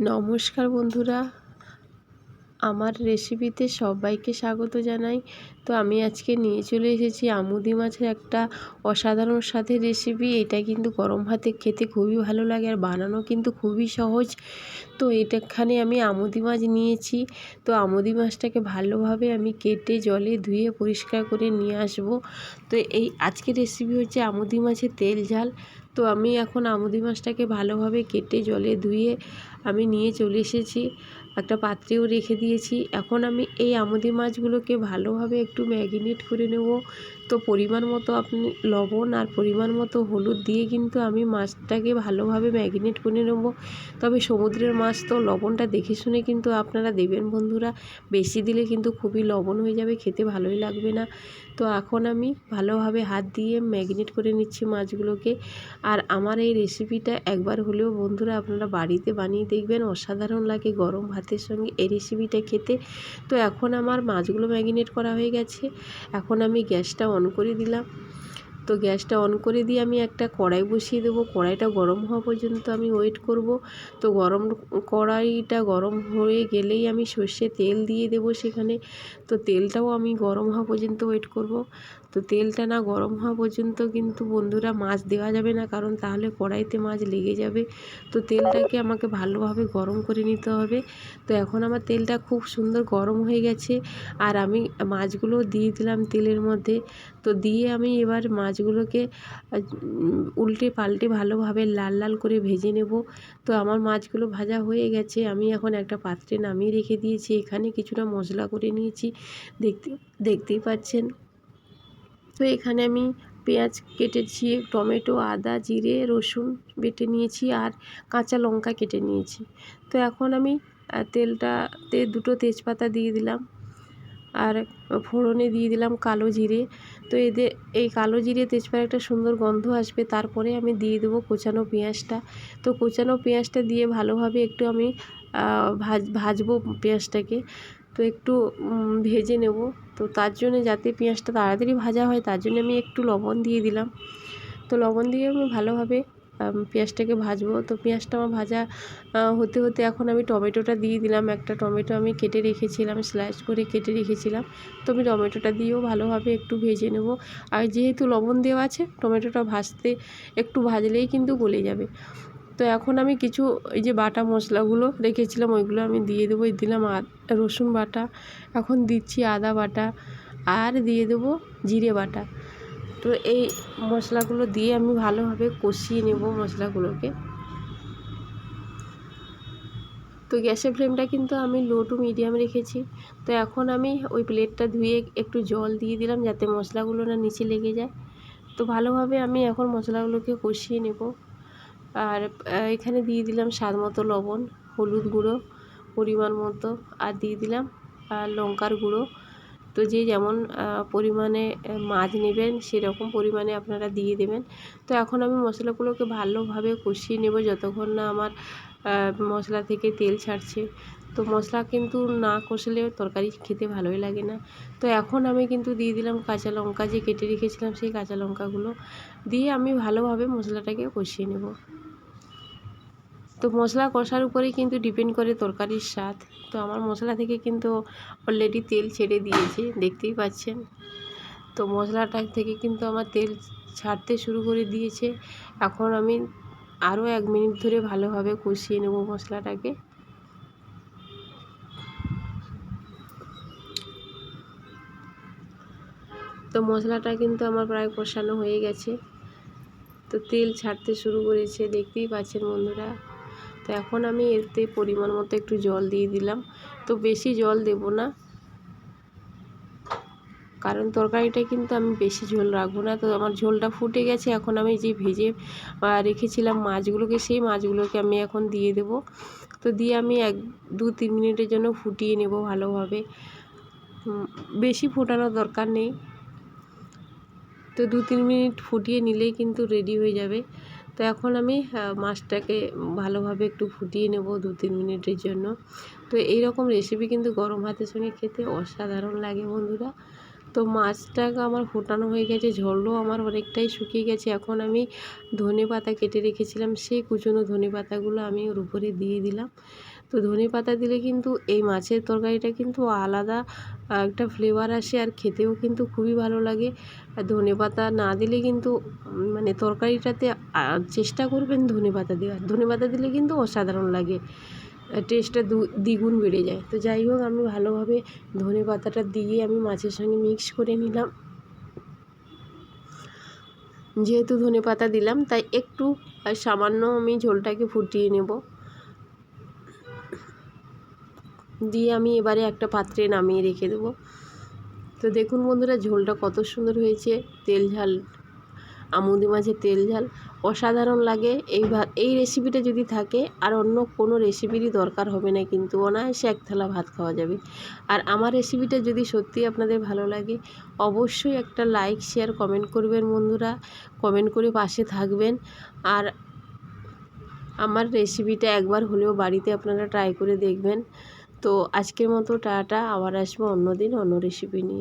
নমস্কার বন্ধুরা। আমার রেসিপিতে সবাইকে স্বাগত জানাই। তো আমি আজকে নিয়ে চলে এসেছি আমুদি মাছের একটা অসাধারণ স্বাদের রেসিপি এটা কিন্তু গরম ভাতে খেতে খুবই ভালো লাগে আর বানানো কিন্তু খুবই সহজ। তো এটাখানে আমি আমুদি মাছ নিয়েছি। তো আমুদি মাছটাকে ভালোভাবে আমি কেটে জলে ধুয়ে পরিষ্কার করে নিয়ে আসব। তো এই আজকের রেসিপি হচ্ছে আমুদি মাছের তেল ঝাল। তো আমি এখন আমুদি মাছটাকে ভালোভাবে কেটে জলে ধুয়ে আমি নিয়ে চলে এসেছি। একটা পাত্রেও রেখে দিয়েছি। এখন আমি এই আমুদি মাছগুলোকে ভালোভাবে একটু ম্যাগিনেট করে নেব। তো পরিমাণ মতো আপনি লবণ আর পরিমাণ মতো হলুদ দিয়ে কিন্তু আমি মাছটাকে ভালোভাবে ম্যাগিনেট করে নেব। তবে সমুদ্রের মাছ তো লবণটা দেখে শুনে কিন্তু আপনারা দেবেন বন্ধুরা। বেশি দিলে কিন্তু খুবই লবণ হয়ে যাবে, খেতে ভালোই লাগবে না। তো এখন আমি ভালোভাবে হাত দিয়ে ম্যাগিনেট করে নিচ্ছি মাছগুলোকে। আর আমার এই রেসিপিটা একবার হলেও বন্ধুরা আপনারা বাড়িতে বানিয়ে দেখবেন, অসাধারণ লাগে গরম ভাতের সঙ্গে এই রেসিপিটা খেতে। তো এখন আমার মাছগুলো ম্যাগিনেট করা হয়ে গেছে। এখন আমি গ্যাসটা অন করে দিলাম। তো গ্যাসটা অন করে দিয়ে আমি একটা কড়াই বসিয়ে দেবো। কড়াইটা গরম হওয়া পর্যন্ত আমি ওয়েট করব। তো গরম কড়াইটা গরম হয়ে গেলেই আমি সর্ষে তেল দিয়ে দেব সেখানে। তো তেলটাও আমি গরম হওয়া পর্যন্ত ওয়েট করব। তো তেলটা না গরম হওয়া পর্যন্ত কিন্তু বন্ধুরা মাছ দেওয়া যাবে না কারণ তাহলে কড়াইতে মাছ লেগে যাবে। তো তেলটাকে আমাকে ভালোভাবে গরম করে নিতে হবে। তো এখন আমার তেলটা খুব সুন্দর গরম হয়ে গেছে। আর আমি মাছগুলো দিয়ে দিলাম তেলের মধ্যে। তো দিয়ে আমি এবার মাছগুলোকে উল্টে পাল্টে ভালোভাবে লাল লাল করে ভেজে নেব। তো আমার মাছগুলো ভাজা হয়ে গেছে। আমি এখন একটা পাত্রে নামিয়ে রেখে দিয়েছি। এখানে কিছুটা মশলা করে নিয়েছি। দেখতে, দেখতেই পাচ্ছেন। তো এখানে আমি পেঁয়াজ কেটেছি, টমেটো, আদা, জিরে, রসুন বেটে নিয়েছি আর কাঁচা লঙ্কা কেটে নিয়েছি। তো এখন আমি তেলটাতে দুটো তেজপাতা দিয়ে দিলাম। আর ফোড়নে দিয়ে দিলাম কালো জিরে। তো এদের এই কালো জিরে তেজপাতা একটা সুন্দর গন্ধ আসবে, তারপরে আমি দিয়ে দেবো কোচানো পেঁয়াজটা। তো কোচানো পেঁয়াজটা দিয়ে ভালোভাবে একটু আমি ভাজ, ভাজবো পেঁয়াজটাকে। তো একটু ভেজে নেব। তো তার জন্য যাতে পেঁয়াজটা তাড়াতাড়ি ভাজা হয়, তার জন্য আমি একটু লবণ দিয়ে দিলাম। তো লবণ দিয়ে আমি ভালোভাবে পেঁয়াজটাকে ভাজবো। তো পেঁয়াজটা আমার ভাজা হতে হতে এখন আমি টমেটোটা দিয়ে দিলাম। একটা টমেটো আমি কেটে রেখেছিলাম স্লাইস করে কেটে রেখেছিলাম। তো আমি টমেটোটা দিয়েও ভালোভাবে একটু ভেজে নেব। আর যেহেতু লবণ দেওয়া আছে, টমেটোটা ভাজতে একটু ভাজলেই কিন্তু গলে যাবে। তো এখন আমি কিছু, এই যে বাটা মশলাগুলো রেখেছিলাম, ওইগুলো আমি দিয়ে দেবো। দিলাম রসুন বাটা, এখন দিচ্ছি আদা বাটা, আর দিয়ে দেবো জিরে বাটা। তো এই মশলাগুলো দিয়ে আমি ভালোভাবে কষিয়ে নেব মশলাগুলোকে। তো গ্যাসের ফ্লেমটা কিন্তু আমি লো টু মিডিয়াম রেখেছি। তো এখন আমি ওই প্লেটটা ধুয়ে একটু জল দিয়ে দিলাম যাতে মশলাগুলো না নিচে লেগে যায়। তো ভালোভাবে আমি এখন মশলাগুলোকে কষিয়ে নেব। আর এখানে দিয়ে দিলাম স্বাদ মতো লবণ, হলুদ গুঁড়ো পরিমাণ মতো, আর দিয়ে দিলাম আর লঙ্কার গুঁড়ো। তো যে যেমন পরিমাণে মাছ নেবেন, সেরকম পরিমাণে আপনারা দিয়ে দেবেন। তো এখন আমি মশলাগুলোকে ভালোভাবে কষিয়ে নেব যতক্ষণ না আমার মশলা থেকে তেল ছাড়ছে। তো মশলা কিন্তু না কষলে তরকারি খেতে ভালোই লাগে না। তো এখন আমি কিন্তু দিয়ে দিলাম কাঁচা লঙ্কা, যে কেটে রেখেছিলাম সেই কাঁচা লঙ্কাগুলো। দিয়ে আমি ভালোভাবে মশলাটাকে কষিয়ে নেব। তো মশলা কষার উপরেই কিন্তু ডিপেন্ড করে তরকারির স্বাদ। তো আমার মশলা থেকে কিন্তু অলরেডি তেল ছেড়ে দিয়েছে, দেখতেই পাচ্ছেন। তো মশলাটা থেকে কিন্তু আমার তেল ছাড়তে শুরু করে দিয়েছে। এখন আমি আরও এক মিনিট ধরে ভালোভাবে কষিয়ে নেব মশলাটাকে। তো মশলাটা কিন্তু আমার প্রায় কষানো হয়ে গেছে। তো তেল ছাড়তে শুরু করেছে, দেখতেই পাচ্ছেন বন্ধুরা। তো এখন আমি এতে পরিমাণ মতো একটু জল দিয়ে দিলাম। তো বেশি জল দেব না। কারণ তরকারিটা কিন্তু আমি বেশি ঝোল রাখব না। তো আমার ঝোলটা ফুটে গেছে। এখন আমি যে ভেজে রেখেছিলাম মাছগুলোকে, সেই মাছগুলোকে আমি এখন দিয়ে দেব। তো দিয়ে আমি এক, দু, তিন মিনিটের জন্য ফুটিয়ে নেব ভালোভাবে। বেশি ফোটানোর দরকার নেই। তো দু, তিন মিনিট ফুটিয়ে নিলেই কিন্তু রেডি হয়ে যাবে। তো এখন আমি মাছটাকে ভালোভাবে একটু ফুটিয়ে নেব দু তিন মিনিটের জন্য। তো এই রকম রেসিপি কিন্তু গরম ভাতের সঙ্গে খেতে অসাধারণ লাগে বন্ধুরা। তো মাছটা আমার ফোটানো হয়ে গেছে, ঝোলও আমার অনেকটাই শুকিয়ে গেছে। এখন আমি ধনে পাতা কেটে রেখেছিলাম, সেই কুচনো ধনে পাতাগুলো আমি ওর উপরে দিয়ে দিলাম। তো ধনে পাতা দিলে কিন্তু এই মাছের তরকারিটা কিন্তু আলাদা একটা ফ্লেভার আসে আর খেতেও কিন্তু খুবই ভালো লাগে। আর ধনে পাতা না দিলে কিন্তু মানে তরকারিটাতে চেষ্টা করবেন ধনে পাতা দেওয়ার। ধনে পাতা দিলে কিন্তু অসাধারণ লাগে। টেস্টটা দু, দ্বিগুণ বেড়ে যায়। তো যাই হোক, আমি ভালোভাবে ধনে পাতাটা দিয়ে আমি মাছের সঙ্গে মিক্স করে নিলাম। যেহেতু ধনে পাতা দিলাম, তাই একটু সামান্য আমি ঝোলটাকে ফুটিয়ে নেব। দিয়ে আমি এবারে একটা পাত্রে নামিয়ে রেখে দেবো। তো দেখুন বন্ধুরা, ঝোলটা কত সুন্দর হয়েছে। তেল ঝাল, আমুদি মাছের তেল ঝাল অসাধারণ লাগে। এই ভাত এই রেসিপিটা যদি থাকে, আর অন্য কোনো রেসিপিরই দরকার হবে না, কিন্তু অনায়াসে এক থালা ভাত খাওয়া যাবে। আর আমার রেসিপিটা যদি সত্যি আপনাদের ভালো লাগে, অবশ্যই একটা লাইক শেয়ার কমেন্ট করবেন বন্ধুরা। কমেন্ট করে পাশে থাকবেন। আর আমার রেসিপিটা একবার হলেও বাড়িতে আপনারা ট্রাই করে দেখবেন। তো আজকের মতো টাটা আবার আসব অন্য দিন অন্য রেসিপি নিয়ে।